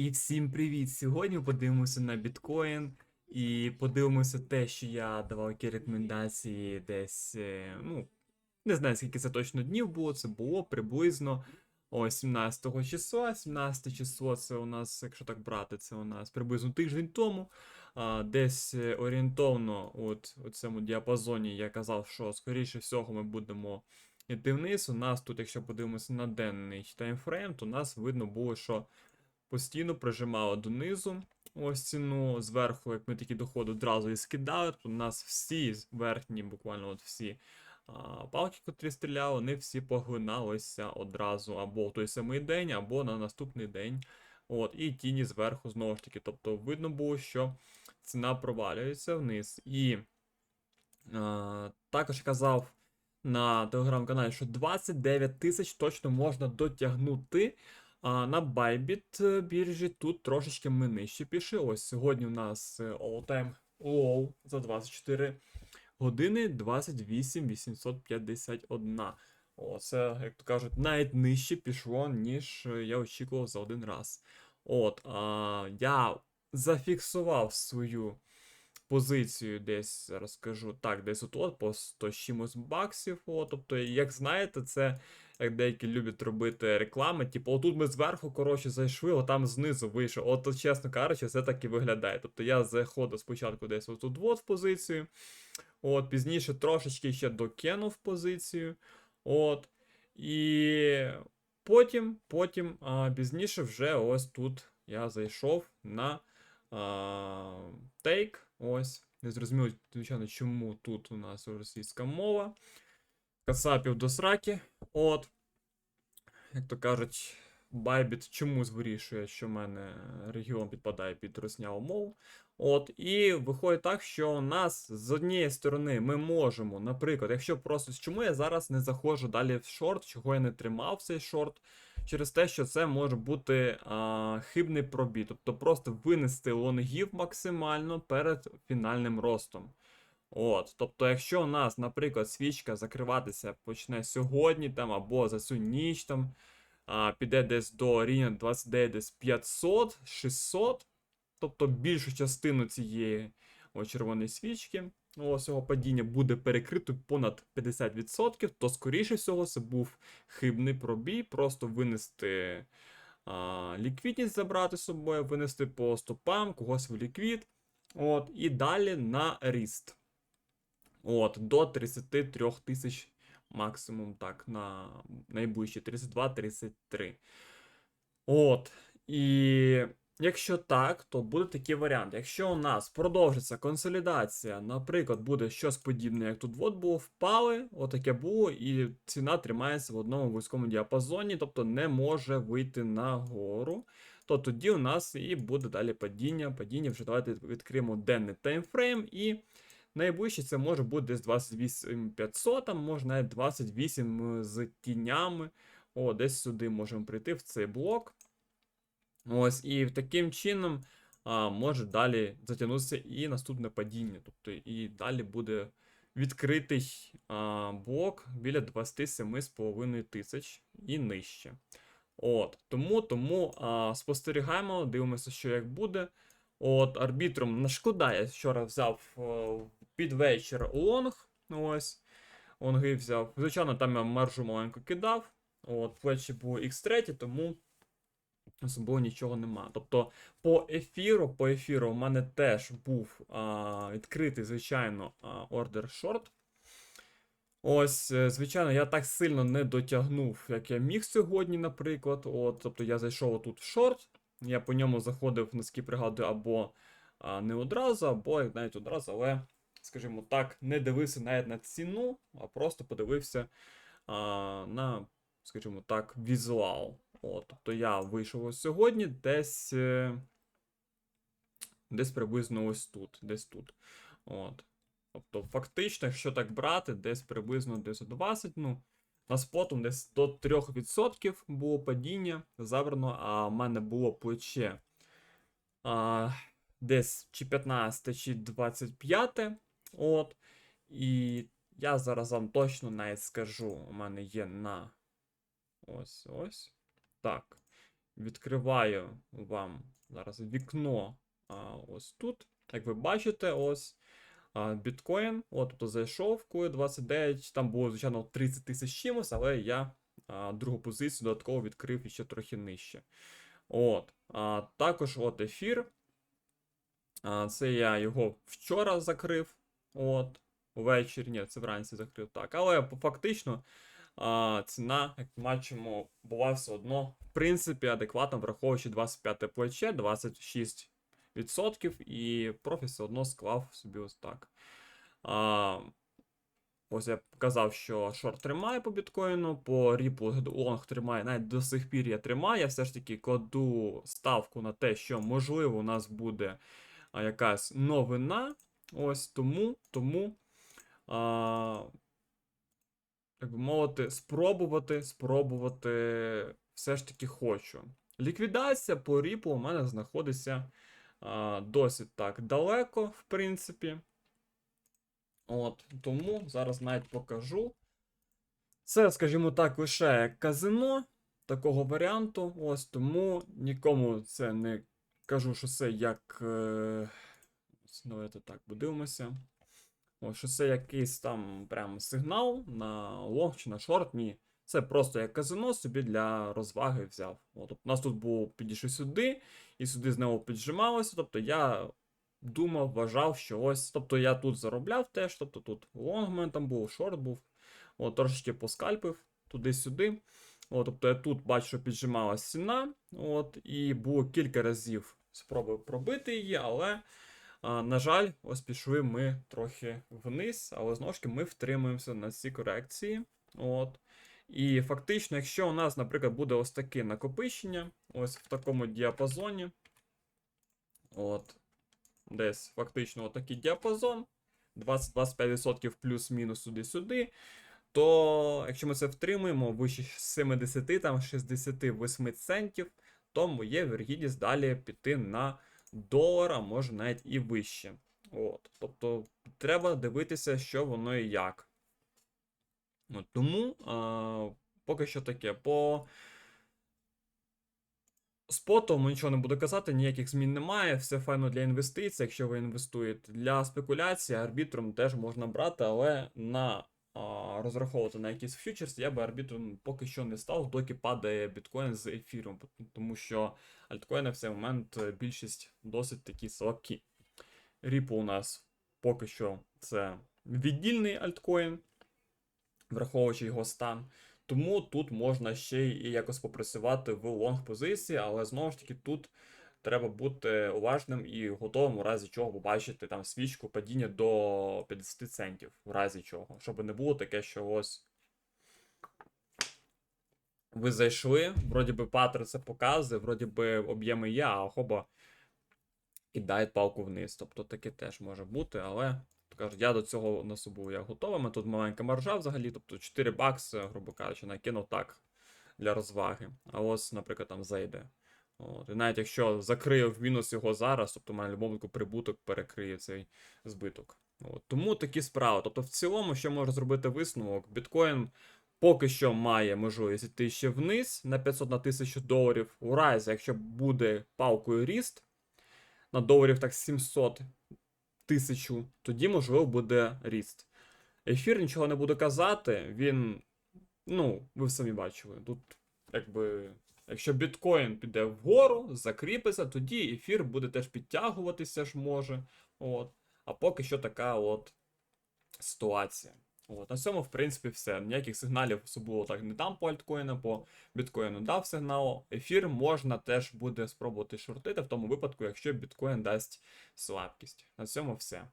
І всім привіт! Сьогодні подивимося на біткоін і подивимося те, що я давав які рекомендації десь, е, ну, не знаю, скільки це точно днів було, це було приблизно ось 17 числа. 17 число це у нас, якщо так брати, це у нас приблизно тиждень тому. А, десь е, орієнтовно от у цьому діапазоні я казав, що скоріше всього ми будемо йти вниз. У нас тут, якщо подивимося на денний таймфрейм, то у нас видно було, що постійно прижимало донизу ось ціну. Зверху, як ми такі доходи одразу і скидали, то у нас всі верхні, буквально от всі а, палки, котрі стріляли, вони всі поглиналися одразу або в той самий день, або на наступний день. От, І тіні зверху знову ж таки. Тобто видно було, що ціна провалюється вниз. І а, також казав на телеграм-каналі, що 29 тисяч точно можна дотягнути. А на Bybit е, біржі тут трошечки ми нижче пішли. Ось сьогодні у нас е, all-time low за 24 години 28 851. О, це, як то кажуть, навіть нижче пішло, ніж е, я очікував за один раз. От, а, я зафіксував свою позицію десь, зараз скажу, так, десь от, от по 100 з чимось баксів. О, тобто, як знаєте, це деякі люблять робити реклами. Типу, отут ми зверху, коротше, зайшли, отам знизу вийшов. От, чесно кажучи, це так і виглядає. Тобто я заходив спочатку десь отут от в позицію. От, пізніше трошечки ще докинув позицію. От. І потім, потім, а, пізніше вже ось тут я зайшов на а, тейк. Ось. Не зрозуміло, звичайно, чому тут у нас російська мова. Кацапів до сраки. От. Як то кажуть, Bybit чомусь вирішує, що в мене регіон підпадає під русняву мову. От, і виходить так, що у нас з однієї сторони ми можемо, наприклад, якщо просто чому я зараз не заходжу далі в шорт, чого я не тримав цей шорт, через те, що це може бути а, хибний пробій, тобто просто винести лонгів максимально перед фінальним ростом. От, тобто, якщо у нас, наприклад, свічка закриватися почне сьогодні там або за цю ніч там а, піде десь до рівня 29 десь 500, 600, тобто більшу частину цієї о, червоної свічки, о, цього падіння буде перекрито понад 50%, то скоріше всього це був хибний пробій, просто винести а, ліквідність, забрати з собою, винести по стопам, когось в ліквід. От, і далі на ріст. От, до 33 тисяч максимум, так, на найближчі 32-33. От. І якщо так, то буде такий варіант. Якщо у нас продовжиться консолідація, наприклад, буде щось подібне, як тут от було, впали, отаке було, і ціна тримається в одному вузькому діапазоні, тобто не може вийти нагору. То тоді у нас і буде далі падіння. Падіння вже давайте відкриємо денний таймфрейм і. Найближче це може бути десь 28500, там може навіть 28 з тінями. О, десь сюди можемо прийти в цей блок. Ось, і таким чином а, може далі затягнутися і наступне падіння. Тобто і далі буде відкритий а, блок біля 27,5 тисяч і нижче. От, Тому тому а, спостерігаємо, дивимося, що як буде. От, арбітром шкода, я вчора взяв під вечір лонг. Ось. Лонги взяв. Звичайно, там я маржу маленько кидав. От, плечі було X3, тому особливо нічого нема. Тобто, по ефіру, по ефіру у мене теж був а, відкритий, звичайно, ордер шорт. Ось, е, звичайно, я так сильно не дотягнув, як я міг сьогодні, наприклад. От, Тобто я зайшов тут в шорт. Я по ньому заходив, наскільки пригадую, або не одразу, або навіть одразу, але, скажімо так, не дивився навіть на ціну, а просто подивився а, на, скажімо так, візуал. От, Тобто я вийшов ось сьогодні десь е, десь приблизно ось тут. десь тут. От. Тобто, фактично, якщо так брати, десь приблизно десь 20, ну. На спотом десь до 3% було падіння забрано, а в мене було плече а, десь чи 15, чи 25. От. І я зараз вам точно навіть скажу, у мене є на ось ось. Так. відкриваю вам зараз вікно а, ось тут. Як ви бачите, ось біткоін. От, тобто зайшов Q29, там було, звичайно, 30 тисяч чимось, але я а, другу позицію додатково відкрив іще трохи нижче. От. А, також от ефір. А, це я його вчора закрив. От. Увечері, ні, це вранці закрив так. Але фактично а, ціна, як ми бачимо, була все одно, в принципі, адекватно, враховуючи 25 плече, 26%, і профі все одно склав собі ось так. А, ось я казав, що шорт тримає по біткоїну, по ріплу лонг тримає, навіть до сих пір я тримаю. Я все ж таки кладу ставку на те, що можливо у нас буде якась новина. Ось тому, тому. А, як би мовити, спробувати, спробувати все ж таки хочу. Ліквідація по ріплу у мене знаходиться досить так далеко, в принципі. От, тому зараз навіть покажу. Це, скажімо так, лише казино такого варіанту. Ось тому нікому це не кажу, що це як. Е... ось Давайте так подивимося. О, що це якийсь там прям сигнал на лонг чи на шорт. Ні. Це просто як казино собі для розваги взяв. От, тобто, у нас тут було підійшли сюди, і сюди знову піджималося. Тобто я думав, вважав, що ось. Тобто я тут заробляв теж. Тобто тут лонг у мене там був, шорт був. От, трошечки поскальпив туди-сюди. От, тобто я тут бачу, що піджималася ціна. От, і було кілька разів спроби пробити її, але. На жаль, ось пішли ми трохи вниз, але знову ж таки ми втримуємося на цій корекції. От. І фактично, якщо у нас, наприклад, буде ось таке накопичення, ось в такому діапазоні, от, десь фактично отакий діапазон, 20-25% плюс-мінус сюди-сюди, то якщо ми це втримуємо вище 70, там 68 центів, то є віргідність далі піти на долара, може навіть і вище. От. Тобто треба дивитися, що воно і як. От, тому а, поки що таке. По споту нічого не буду казати, ніяких змін немає. Все файно для інвестицій, якщо ви інвестуєте. Для спекуляції арбітром теж можна брати, але на а, розраховувати на якийсь фьючерс, я би арбітром поки що не став, доки падає біткоін з ефіром, тому що альткоїни в цей момент е, більшість досить такі слабкі. Ripple у нас поки що це віддільний альткоін, враховуючи його стан. Тому тут можна ще й якось попрацювати в лонг позиції, але знову ж таки тут треба бути уважним і готовим, у разі чого побачити там свічку падіння до 50 центів, в разі чого. Щоб не було таке, що ось ви зайшли, вроді би паттерн це показує, вроді би об'єми є, а хоба кидає палку вниз. Тобто таке теж може бути, але кажуть, я до цього на собою я готовий. Тут маленька маржа взагалі, тобто 4 бакси, грубо кажучи, накинув так для розваги. А ось, наприклад, там зайде. От. І навіть якщо закрию в мінус його зараз, тобто будь-якому випадку прибуток перекриє цей збиток. От. Тому такі справи. Тобто, в цілому, що можна зробити висновок, біткоін поки що має можливість йти ще вниз на 500 на 1000 доларів. У разі, якщо буде палкою ріст на доларів так 700 тисячу, тоді можливо буде ріст. Ефір нічого не буду казати, він, ну, ви самі бачили, тут якби. Якщо біткоін піде вгору, закріпиться, тоді ефір буде теж підтягуватися ж може. От. А поки що така от ситуація. От. На цьому, в принципі, все. Ніяких сигналів особливо так не дам по альткоїну, по біткоїну дав сигнал. Ефір можна теж буде спробувати шортити в тому випадку, якщо біткоін дасть слабкість. На цьому все.